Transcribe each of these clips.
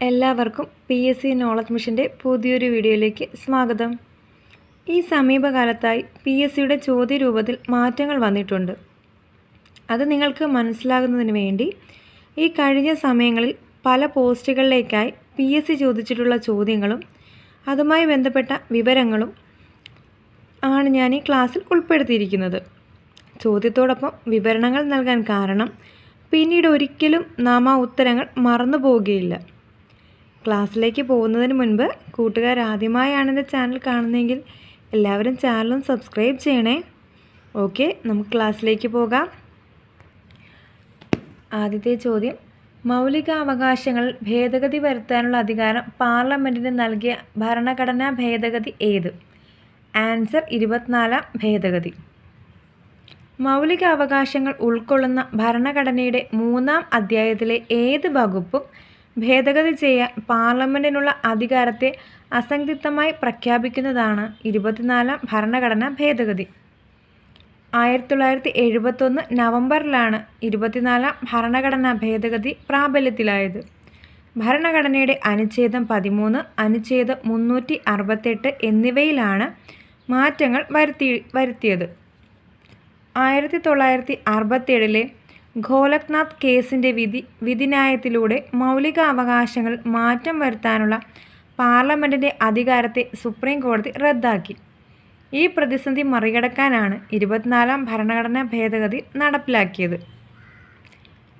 എല്ലാവർക്കും P S C knowledge മിഷന്റെ പുതിയൊരു വീഡിയോയിലേക്ക് സ്വാഗതം. ഈ സമീപകാലത്തായി പി എസ് സിയുടെ ചോദ്യരൂപത്തിൽ മാറ്റങ്ങൾ വന്നിട്ടുണ്ട്. അത് നിങ്ങൾക്ക് മനസ്സിലാകുന്നതിന് വേണ്ടി ഈ കഴിഞ്ഞ സമയങ്ങളിൽ പല പോസ്റ്റുകളിലേക്കായി പി എസ് സി ചോദിച്ചിട്ടുള്ള ചോദ്യങ്ങളും അതുമായി ബന്ധപ്പെട്ട വിവരങ്ങളും ആണ് ഞാൻ ഈ ക്ലാസ്സിൽ ഉൾപ്പെടുത്തിയിരിക്കുന്നത്. ചോദ്യത്തോടൊപ്പം വിവരണങ്ങൾ നൽകാൻ കാരണം പിന്നീട് ഒരിക്കലും നാം ആ ഉത്തരങ്ങൾ മറന്നു പോവുകയില്ല ക്ലാസ്സിലേക്ക് പോകുന്നതിന് മുൻപ് കൂട്ടുകാർ ആദ്യമായാണ് എന്റെ ചാനൽ കാണുന്നതെങ്കിൽ എല്ലാവരും ചാനലും സബ്സ്ക്രൈബ് ചെയ്യണേ. ഓക്കെ നമുക്ക് ക്ലാസ്സിലേക്ക് പോകാം. ആദ്യത്തെ ചോദ്യം. മൗലിക അവകാശങ്ങൾ ഭേദഗതി വരുത്താനുള്ള അധികാരം പാർലമെന്റിന് നൽകിയ ഭരണഘടനാ ഭേദഗതി ഏത്? ആൻസർ ഇരുപത്തിനാലാം ഭേദഗതി. മൗലിക അവകാശങ്ങൾ ഉൾക്കൊള്ളുന്ന ഭരണഘടനയുടെ മൂന്നാം അധ്യായത്തിലെ ഏത് വകുപ്പും ഭേദഗതി ചെയ്യാൻ പാർലമെന്റിനുള്ള അധികാരത്തെ അസംദിഗ്ധമായി പ്രഖ്യാപിക്കുന്നതാണ് ഇരുപത്തിനാലാം ഭരണഘടനാ ഭേദഗതി. ആയിരത്തി തൊള്ളായിരത്തി എഴുപത്തൊന്ന് നവംബറിലാണ് ഇരുപത്തിനാലാം ഭരണഘടനാ ഭേദഗതി പ്രാബല്യത്തിലായത്. ഭരണഘടനയുടെ അനുച്ഛേദം പതിമൂന്ന് അനുച്ഛേദം മുന്നൂറ്റി അറുപത്തെട്ട് എന്നിവയിലാണ് മാറ്റങ്ങൾ വരുത്തി വരുത്തിയത്. ആയിരത്തി തൊള്ളായിരത്തി അറുപത്തേഴിലെ ഗോലക്നാഥ് കേസിന്റെ വിധി വിധിന്യായത്തിലൂടെ മൗലിക അവകാശങ്ങൾ മാറ്റം വരുത്താനുള്ള പാർലമെന്റിന്റെ അധികാരത്തെ സുപ്രീം കോടതി റദ്ദാക്കി. ഈ പ്രതിസന്ധി മറികടക്കാനാണ് ഇരുപത്തിനാലാം ഭരണഘടനാ ഭേദഗതി നടപ്പിലാക്കിയത്.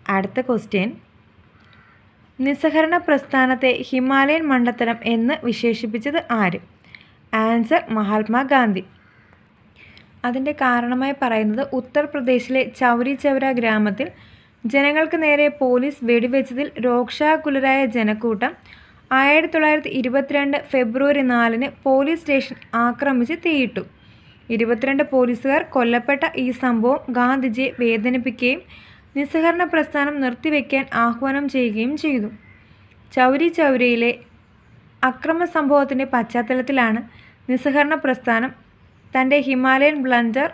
അടുത്ത ക്വസ്റ്റ്യൻ. നിസ്സഹരണ പ്രസ്ഥാനത്തെ ഹിമാലയൻ മണ്ഡത്തരം എന്ന് വിശേഷിപ്പിച്ചത് ആര്? ആൻസർ മഹാത്മാഗാന്ധി. അതിന്റെ കാരണമായി പറയുന്നത് ഉത്തർപ്രദേശിലെ ചൗരി ചൗര ഗ്രാമത്തിൽ ജനങ്ങൾക്ക് നേരെ പോലീസ് വെടിവെച്ചതിൽ രോക്ഷാകുലരായ ജനക്കൂട്ടം ആയിരത്തി തൊള്ളായിരത്തി ഇരുപത്തിരണ്ട് ഫെബ്രുവരി നാലിന് പോലീസ് സ്റ്റേഷൻ ആക്രമിച്ച് തീയിട്ടു. ഇരുപത്തിരണ്ട് പോലീസുകാർ കൊല്ലപ്പെട്ട ഈ സംഭവം ഗാന്ധിജിയെ വേദനിപ്പിക്കുകയും നിസ്സഹരണ പ്രസ്ഥാനം നിർത്തിവെക്കാൻ ആഹ്വാനം ചെയ്യുകയും ചെയ്തു. ചൗരി ചൗരയിലെ അക്രമ സംഭവത്തിന്റെ പശ്ചാത്തലത്തിലാണ് നിസ്സഹരണ പ്രസ്ഥാനം തന്റെ ഹിമാലയൻ ബ്ലണ്ടർ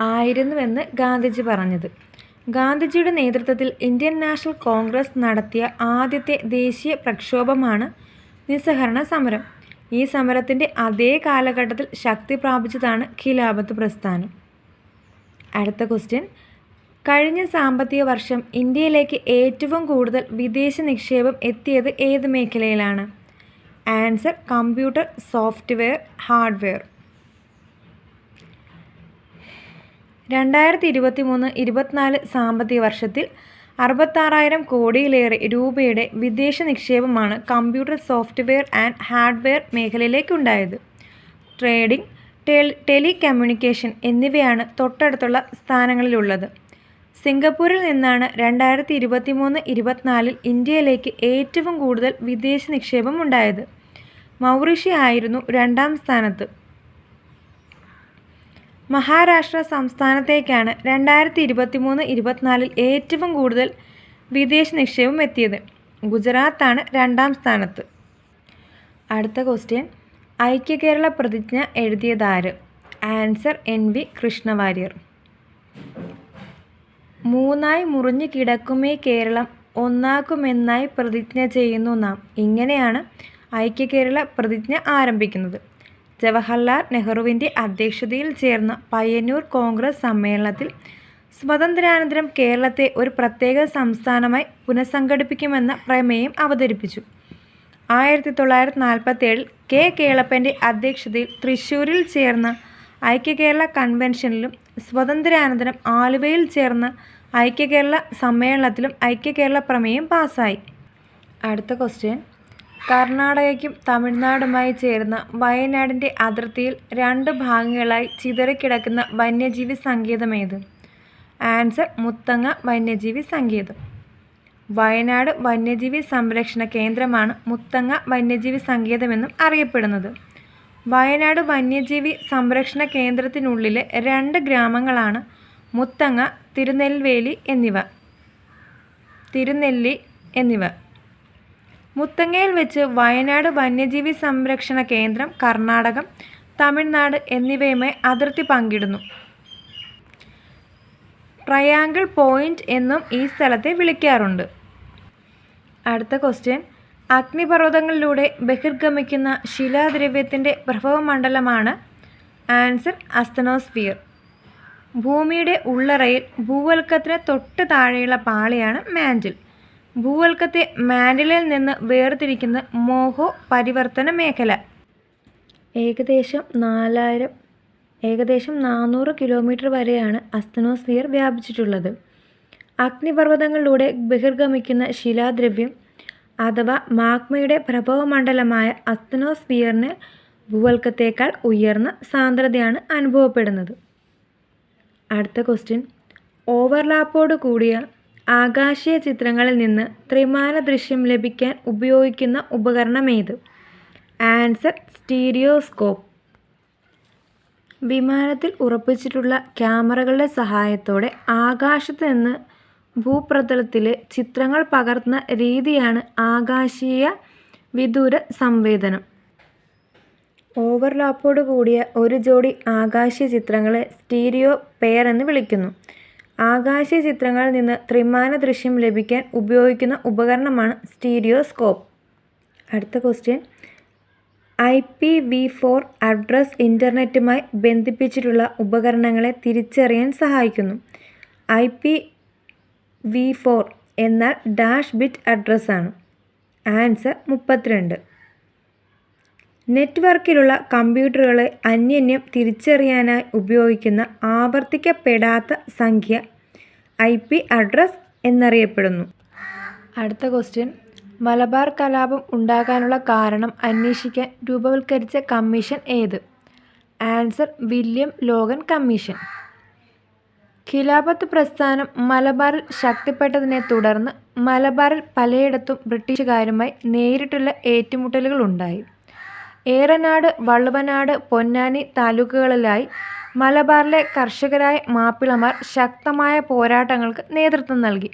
ആയിരുന്നുവെന്ന് ഗാന്ധിജി പറഞ്ഞത്. ഗാന്ധിജിയുടെ നേതൃത്വത്തിൽ ഇന്ത്യൻ നാഷണൽ കോൺഗ്രസ് നടത്തിയ ആദ്യത്തെ ദേശീയ പ്രക്ഷോഭമാണ് നിസ്സഹരണ സമരം. ഈ സമരത്തിന്റെ അതേ കാലഘട്ടത്തിൽ ശക്തി പ്രാപിച്ചതാണ് ഖിലാഫത്ത് പ്രസ്ഥാനം. അടുത്ത ക്വസ്റ്റ്യൻ. കഴിഞ്ഞ സാമ്പത്തിക വർഷം ഇന്ത്യയിലേക്ക് ഏറ്റവും കൂടുതൽ വിദേശ നിക്ഷേപം എത്തിയത് ഏത് മേഖലയിലാണ്? Answer computer software hardware. രണ്ടായിരത്തി ഇരുപത്തി മൂന്ന് ഇരുപത്തിനാല് സാമ്പത്തിക വർഷത്തിൽ അറുപത്താറായിരം കോടിയിലേറെ രൂപയുടെ വിദേശ നിക്ഷേപമാണ് കമ്പ്യൂട്ടർ സോഫ്റ്റ്വെയർ ആൻഡ് ഹാർഡ്വെയർ മേഖലയിലേക്കുണ്ടായത്. ട്രേഡിംഗ് ടെലി കമ്മ്യൂണിക്കേഷൻ എന്നിവയാണ് തൊട്ടടുത്തുള്ള സ്ഥാനങ്ങളിലുള്ളത്. സിംഗപ്പൂരിൽ നിന്നാണ് രണ്ടായിരത്തി ഇരുപത്തി മൂന്ന് ഇരുപത്തിനാലിൽ ഇന്ത്യയിലേക്ക് ഏറ്റവും കൂടുതൽ വിദേശ നിക്ഷേപം ഉണ്ടായത്. മൗറിഷ്യ ആയിരുന്നു രണ്ടാം സ്ഥാനത്ത്. മഹാരാഷ്ട്ര സംസ്ഥാനത്തേക്കാണ് രണ്ടായിരത്തി ഇരുപത്തി മൂന്ന് ഇരുപത്തിനാലിൽ ഏറ്റവും കൂടുതൽ വിദേശ നിക്ഷേപം എത്തിയത്. ഗുജറാത്താണ് രണ്ടാം സ്ഥാനത്ത്. അടുത്ത ക്വസ്റ്റ്യൻ ഐക്യകേരള പ്രതിജ്ഞ എഴുതിയതാര്? Answer N V Krishna Warrier. മൂന്നായി മുറിഞ്ഞു കിടക്കുമേ കേരളം ഒന്നാക്കുമെന്നായി പ്രതിജ്ഞ ചെയ്യുന്നു നാം. ഇങ്ങനെയാണ് ഐക്യ കേരള പ്രതിജ്ഞ ആരംഭിക്കുന്നത്. ജവഹർലാൽ നെഹ്റുവിന്റെ അധ്യക്ഷതയിൽ ചേർന്ന പയ്യന്നൂർ കോൺഗ്രസ് സമ്മേളനത്തിൽ സ്വാതന്ത്ര്യാനന്തരം കേരളത്തെ ഒരു പ്രത്യേക സംസ്ഥാനമായി പുനഃസംഘടിപ്പിക്കുമെന്ന പ്രമേയം അവതരിപ്പിച്ചു. ആയിരത്തി തൊള്ളായിരത്തി നാൽപ്പത്തേഴിൽ കെ കേളപ്പന്റെ അധ്യക്ഷതയിൽ തൃശ്ശൂരിൽ ചേർന്ന ഐക്യകേരള കൺവെൻഷനിലും സ്വാതന്ത്ര്യാനന്തരം ആലുവയിൽ ചേർന്ന ഐക്യകേരള സമ്മേളനത്തിലും ഐക്യകേരള പ്രമേയം പാസ്സായി. അടുത്ത ക്വസ്റ്റ്യൻ. കർണാടകയ്ക്കും തമിഴ്നാടുമായി ചേർന്ന വയനാടിന്റെ അതിർത്തിയിൽ രണ്ട് ഭാഗങ്ങളായി ചിതറിക്കിടക്കുന്ന വന്യജീവി സങ്കേതമേത് ആൻസർ മുത്തങ്ങ വന്യജീവി സങ്കേതം. വയനാട് വന്യജീവി സംരക്ഷണ കേന്ദ്രമാണ് മുത്തങ്ങ വന്യജീവി സങ്കേതമെന്നും അറിയപ്പെടുന്നത്. വയനാട് വന്യജീവി സംരക്ഷണ കേന്ദ്രത്തിനുള്ളിലെ രണ്ട് ഗ്രാമങ്ങളാണ് മുത്തങ്ങ തിരുനെൽവേലി എന്നിവ. തിരുനെല്ലി എന്നിവ. മുത്തങ്ങയിൽ വെച്ച് വയനാട് വന്യജീവി സംരക്ഷണ കേന്ദ്രം കർണാടകം തമിഴ്നാട് എന്നിവയുമായി അതിർത്തി പങ്കിടുന്നു. ട്രയാങ്കിൾ പോയിന്റ് എന്നും ഈ സ്ഥലത്തെ വിളിക്കാറുണ്ട്. അടുത്ത ക്വസ്റ്റ്യൻ. അഗ്നിപർവതങ്ങളിലൂടെ ബഹിർഗമിക്കുന്ന ശിലാദ്രവ്യത്തിന്റെ പ്രഭവമണ്ഡലമാണ് ആൻസർ അസ്തനോസ്ഫിയർ. ഭൂമിയുടെ ഉള്ളറയിൽ ഭൂവൽക്കത്തിന് തൊട്ട് താഴെയുള്ള പാളിയാണ് മാന്റിൽ ഭൂവൽക്കത്തെ മാൻഡിലിൽ നിന്ന് വേർതിരിക്കുന്ന മോഹോ പരിവർത്തന മേഖല. ഏകദേശം നാലായിരം ഏകദേശം നാനൂറ് കിലോമീറ്റർ വരെയാണ് അസ്തനോസ്ഫിയർ വ്യാപിച്ചിട്ടുള്ളത്. അഗ്നിപർവതങ്ങളിലൂടെ ബഹിർഗമിക്കുന്ന ശിലാദ്രവ്യം അഥവാ മാഗ്മയുടെ പ്രഭവമണ്ഡലമായ അസ്തനോസ്ഫിയറിന് ഭൂവൽക്കത്തേക്കാൾ ഉയർന്ന സാന്ദ്രതയാണ് അനുഭവപ്പെടുന്നത്. അടുത്ത ക്വസ്റ്റ്യൻ ഓവർലാപ്പോട് കൂടിയ ആകാശീയ ചിത്രങ്ങളിൽ നിന്ന് ത്രിമാന ദൃശ്യം ലഭിക്കാൻ ഉപയോഗിക്കുന്ന ഉപകരണം ഏത് ആൻസർ സ്റ്റീരിയോസ്കോപ്പ്. വിമാനത്തിൽ ഉറപ്പിച്ചിട്ടുള്ള ക്യാമറകളുടെ സഹായത്തോടെ ആകാശത്ത് നിന്ന് ഭൂപ്രതലത്തിലെ ചിത്രങ്ങൾ പകർത്തുന്ന രീതിയാണ് ആകാശീയ വിദൂര സംവേദനം. ഓവർലാപ്പോട് കൂടിയ ഒരു ജോഡി ആകാശീയ ചിത്രങ്ങളെ സ്റ്റീരിയോ പെയർ എന്ന് വിളിക്കുന്നു. ആകാശീയ ചിത്രങ്ങളിൽ നിന്ന് ത്രിമാന ദൃശ്യം ലഭിക്കാൻ ഉപയോഗിക്കുന്ന ഉപകരണമാണ് സ്റ്റീരിയോസ്കോപ്പ്. അടുത്ത question. I P V four address ഇന്റർനെറ്റുമായി ബന്ധിപ്പിച്ചിട്ടുള്ള ഉപകരണങ്ങളെ തിരിച്ചറിയാൻ സഹായിക്കുന്നു. ഐ പി വി ഫോർ എന്നാൽ ഡാഷ് ബിറ്റ് അഡ്രസ്സാണ്. ആൻസർ മുപ്പത്തിരണ്ട്. നെറ്റ്വർക്കിലുള്ള കമ്പ്യൂട്ടറുകളെ അന്യന്യം തിരിച്ചറിയാനായി ഉപയോഗിക്കുന്ന ആവർത്തിക്കപ്പെടാത്ത സംഖ്യ ഐ പി അഡ്രസ് എന്നറിയപ്പെടുന്നു. അടുത്ത ക്വസ്റ്റ്യൻ. മലബാർ കലാപം ഉണ്ടാകാനുള്ള കാരണം അന്വേഷിക്കാൻ രൂപവൽക്കരിച്ച കമ്മീഷൻ ഏത്? Answer William Logan commission. ഖിലാഫത്ത് പ്രസ്ഥാനം മലബാറിൽ ശക്തിപ്പെട്ടതിനെ തുടർന്ന് മലബാറിൽ പലയിടത്തും ബ്രിട്ടീഷുകാരുമായി നേരിട്ടുള്ള ഏറ്റുമുട്ടലുകളുണ്ടായി ഏറനാട് വള്ളുവനാട് പൊന്നാനി താലൂക്കുകളിലായി മലബാറിലെ കർഷകരായ മാപ്പിളമാർ ശക്തമായ പോരാട്ടങ്ങൾക്ക് നേതൃത്വം നൽകി.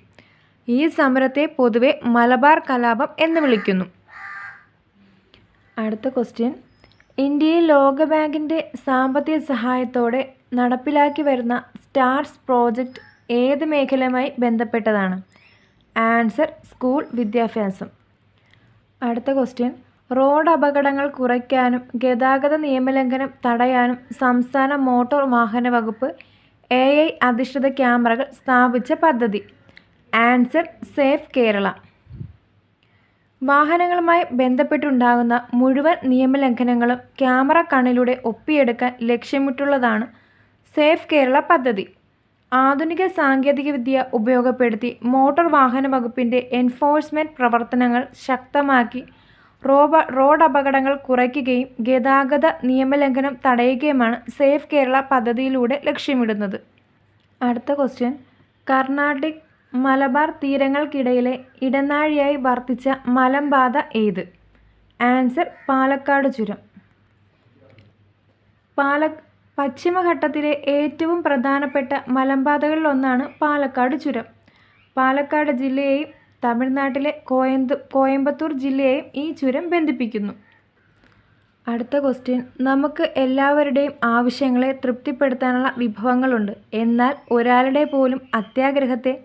ഈ സമരത്തെ പൊതുവെ മലബാർ കലാപം എന്ന് വിളിക്കുന്നു. അടുത്ത ക്വസ്റ്റ്യൻ. ഇന്ത്യയിൽ ലോകബാങ്കിന്റെ സാമ്പത്തിക സഹായത്തോടെ നടപ്പിലാക്കി വരുന്ന സ്റ്റാർസ് പ്രോജക്റ്റ് ഏത് മേഖലയുമായി ബന്ധപ്പെട്ടതാണ്? ആൻസർ സ്കൂൾ വിദ്യാഭ്യാസം. അടുത്ത ക്വസ്റ്റ്യൻ. റോഡ് അപകടങ്ങൾ കുറയ്ക്കാനും ഗതാഗത നിയമലംഘനം തടയാനും സംസ്ഥാന മോട്ടോർ വാഹന വകുപ്പ് എ ഐ അധിഷ്ഠിത ക്യാമറകൾ സ്ഥാപിച്ച പദ്ധതി. Answer safe Kerala. വാഹനങ്ങളുമായി ബന്ധപ്പെട്ടുണ്ടാകുന്ന മുഴുവൻ നിയമലംഘനങ്ങളും ക്യാമറ കണ്ണിലൂടെ ഒപ്പിയെടുക്കാൻ ലക്ഷ്യമിട്ടുള്ളതാണ് സേഫ് കേരള പദ്ധതി. ആധുനിക സാങ്കേതികവിദ്യ ഉപയോഗപ്പെടുത്തി മോട്ടോർ വാഹന വകുപ്പിന്റെ എൻഫോഴ്സ്മെന്റ് പ്രവർത്തനങ്ങൾ ശക്തമാക്കി റോബ റോഡ് അപകടങ്ങൾ കുറയ്ക്കുകയും ഗതാഗത നിയമലംഘനം തടയുകയുമാണ് സേഫ് കേരള പദ്ധതിയിലൂടെ ലക്ഷ്യമിടുന്നത്. അടുത്ത ക്വസ്റ്റ്യൻ. കർണാട്ടിക് മലബാർ തീരങ്ങൾക്കിടയിലെ ഇടനാഴിയായി വർത്തിച്ച മലമ്പാത ഏത്? ആൻസർ പാലക്കാട് ചുരം. പാല പശ്ചിമഘട്ടത്തിലെ ഏറ്റവും പ്രധാനപ്പെട്ട മലമ്പാതകളിലൊന്നാണ് പാലക്കാട് ചുരം. പാലക്കാട് ജില്ലയെയും തമിഴ്നാട്ടിലെ കോയന്തു കോയമ്പത്തൂർ ജില്ലയെയും ഈ ചുരം ബന്ധിപ്പിക്കുന്നു. അടുത്ത ക്വസ്റ്റ്യൻ നമുക്ക് എല്ലാവരുടെയും ആവശ്യങ്ങളെ തൃപ്തിപ്പെടുത്താനുള്ള വിഭവങ്ങളുണ്ട്. എന്നാൽ ഒരാളുടെ പോലും അത്യാഗ്രഹത്തെ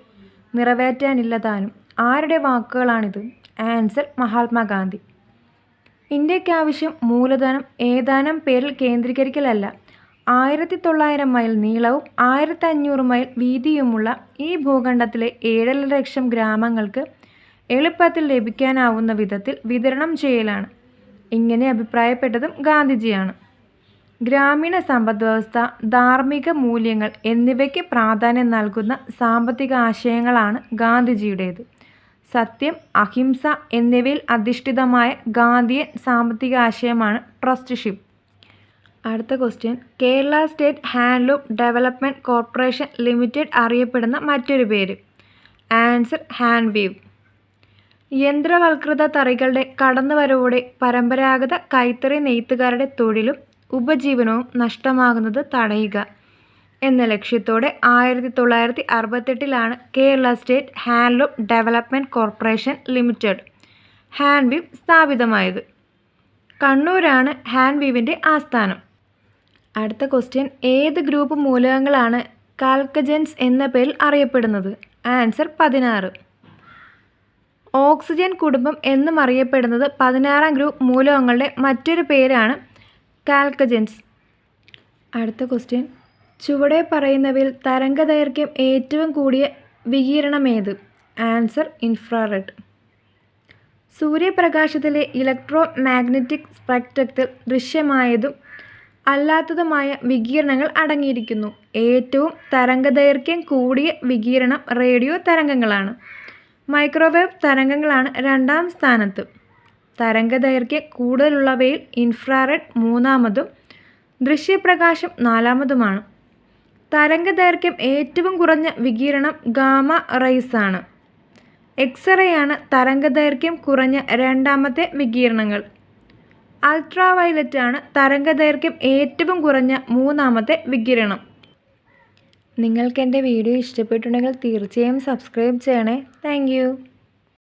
നിറവേറ്റാനില്ല താനും. ആരുടെ വാക്കുകളാണിത്? ആൻസർ മഹാത്മാഗാന്ധി ഇന്ത്യക്കാവശ്യം മൂലധനം ഏതാനും പേരിൽ കേന്ദ്രീകരിക്കലല്ല. ആയിരത്തി തൊള്ളായിരം മൈൽ നീളവും ആയിരത്തി അഞ്ഞൂറ് മൈൽ വീതിയുമുള്ള ഈ ഭൂഖണ്ഡത്തിലെ ഏഴര ലക്ഷം ഗ്രാമങ്ങൾക്ക് എളുപ്പത്തിൽ ലഭിക്കാനാവുന്ന വിധത്തിൽ വിതരണം ചെയ്യലാണ്. ഇങ്ങനെ അഭിപ്രായപ്പെട്ടതും ഗാന്ധിജിയാണ്. ഗ്രാമീണ സമ്പദ് വ്യവസ്ഥ ധാർമ്മിക മൂല്യങ്ങൾ എന്നിവയ്ക്ക് പ്രാധാന്യം നൽകുന്ന സാമ്പത്തിക ആശയങ്ങളാണ് ഗാന്ധിജിയുടേത്. സത്യം അഹിംസ എന്നിവയിൽ അധിഷ്ഠിതമായ ഗാന്ധിയൻ സാമ്പത്തിക ആശയമാണ് ട്രസ്റ്റ്ഷിപ്പ്. അടുത്ത question Kerala state handloom development corporation limited അറിയപ്പെടുന്ന മറ്റൊരു പേര്. Answer hand weave. യന്ത്രവൽകൃത തറികളുടെ കടന്നുവരവോടെ പരമ്പരാഗത കൈത്തറി നെയ്ത്തുകാരുടെ തൊഴിലും ഉപജീവനവും നഷ്ടമാകുന്നത് തടയുക എന്ന ലക്ഷ്യത്തോടെ ആയിരത്തി തൊള്ളായിരത്തി അറുപത്തെട്ടിലാണ് Kerala state handloom development corporation limited Hanveev സ്ഥാപിതമായത്. കണ്ണൂരാണ് ഹാൻഡ് വീവിന്റെ ആസ്ഥാനം. അടുത്ത ക്വസ്റ്റ്യൻ ഏത് ഗ്രൂപ്പ് മൂലകങ്ങളാണ് കാൽക്കജൻസ് എന്ന പേരിൽ അറിയപ്പെടുന്നത്? ആൻസർ പതിനാറ്. ഓക്സിജൻ കുടുംബം എന്നും അറിയപ്പെടുന്നത് പതിനാറാം ഗ്രൂപ്പ് മൂലകങ്ങളുടെ മറ്റൊരു പേരാണ് കാൽക്കജൻസ് അടുത്ത ക്വസ്റ്റ്യൻ ചുവടെ പറയുന്നവയിൽ തരംഗദൈർഘ്യം ഏറ്റവും കൂടിയ വികിരണമേത് ആൻസർ ഇൻഫ്രാറെഡ് സൂര്യപ്രകാശത്തിലെ ഇലക്ട്രോ മാഗ്നറ്റിക് സ്പെക്ട്രത്തിൽ ദൃശ്യമായതും അല്ലാത്തതുമായ വികിരണങ്ങൾ അടങ്ങിയിരിക്കുന്നു. ഏറ്റവും തരംഗദൈർഘ്യം കൂടിയ വികിരണം റേഡിയോ തരംഗങ്ങളാണ്. മൈക്രോവേവ് തരംഗങ്ങളാണ് രണ്ടാം സ്ഥാനത്ത്. തരംഗദൈർഘ്യം കൂടുതലുള്ളവയിൽ ഇൻഫ്രാറെഡ് മൂന്നാമതും ദൃശ്യപ്രകാശം നാലാമതുമാണ്. തരംഗദൈർഘ്യം ഏറ്റവും കുറഞ്ഞ വികിരണം ഗാമ റൈസ് ആണ് എക്സ്റേയാണ് തരംഗദൈർഘ്യം കുറഞ്ഞ രണ്ടാമത്തെ വികിരണങ്ങൾ. അൾട്രാവയലറ്റ് ആണ് തരംഗദൈർഘ്യം ഏറ്റവും കുറഞ്ഞ മൂന്നാമത്തെ വികിരണം. നിങ്ങൾക്ക് എന്റെ വീഡിയോ ഇഷ്ടപ്പെട്ടുണ്ടെങ്കിൽ തീർച്ചയായും സബ്സ്ക്രൈബ് ചെയ്യണേ. താങ്ക്